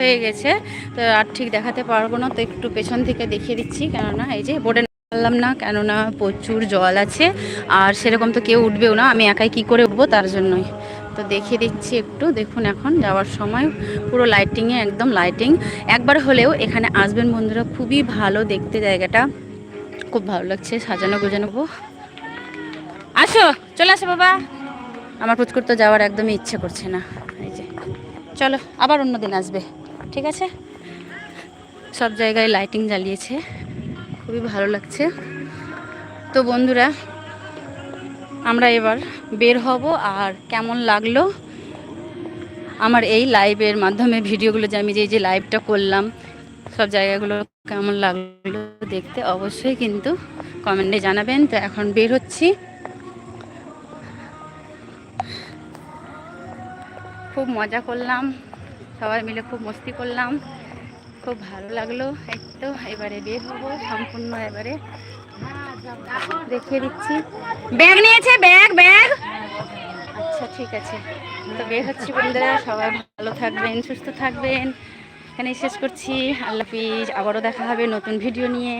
হয়ে গেছে। তো আর ঠিক দেখাতে পারব না, তো একটু পেছন থেকে দেখিয়ে দিচ্ছি। কেননা এই যে বোর্ডে পারলাম না, কেননা প্রচুর জল আছে। আর সেরকম তো কেউ উঠবেও না, আমি একাই কি করে উঠবো তার জন্যই। তো দেখিয়ে দিচ্ছি একটু, দেখুন এখন যাওয়ার সময়। পুরো লাইটিংয়ে একদম লাইটিং একবার হলেও এখানে আসবেন বন্ধুরা, খুবই ভালো দেখতে জায়গাটা। খুব ভালো লাগছে, সাজানো গোজানো। আসো, চলে আসো বাবা। আমার পুচকুর তো যাওয়ার একদমই ইচ্ছে করছে না। এই যে, চলো, আবার অন্য দিন আসবে। ঠিক আছে? সব জায়গায় লাইটিং জ্বালিয়েছে। খুবই ভালো লাগছে। তো বন্ধুরা, আমরা এবার বের হব আর কেমন লাগল আমার এই লাইভের মাধ্যমে ভিডিওগুলো যে আমি যে যে লাইভটা করলাম, সব জায়গাগুলো কেমন লাগল দেখতে অবশ্যই কিন্তু কমেন্টে জানাবেন। তো এখন বের হচ্ছি। খুব মজা করলাম। সবাই মিলে খুব মস্তি করলাম। খুব ভালো লাগল। এই তো, এবারে বের হব, সম্পূর্ণ এবারে। দেখিয়ে দিচ্ছি। ব্যাগ নিয়েছে, ব্যাগ ব্যাগ। আচ্ছা ঠিক আছে। তো বের হচ্ছি বন্ধুরা, সবাই ভালো থাকবেন, সুস্থ থাকবেন। এখানেই শেষ করছি। আল্লাহ হাফিজ। আবারও দেখা হবে নতুন ভিডিও নিয়ে।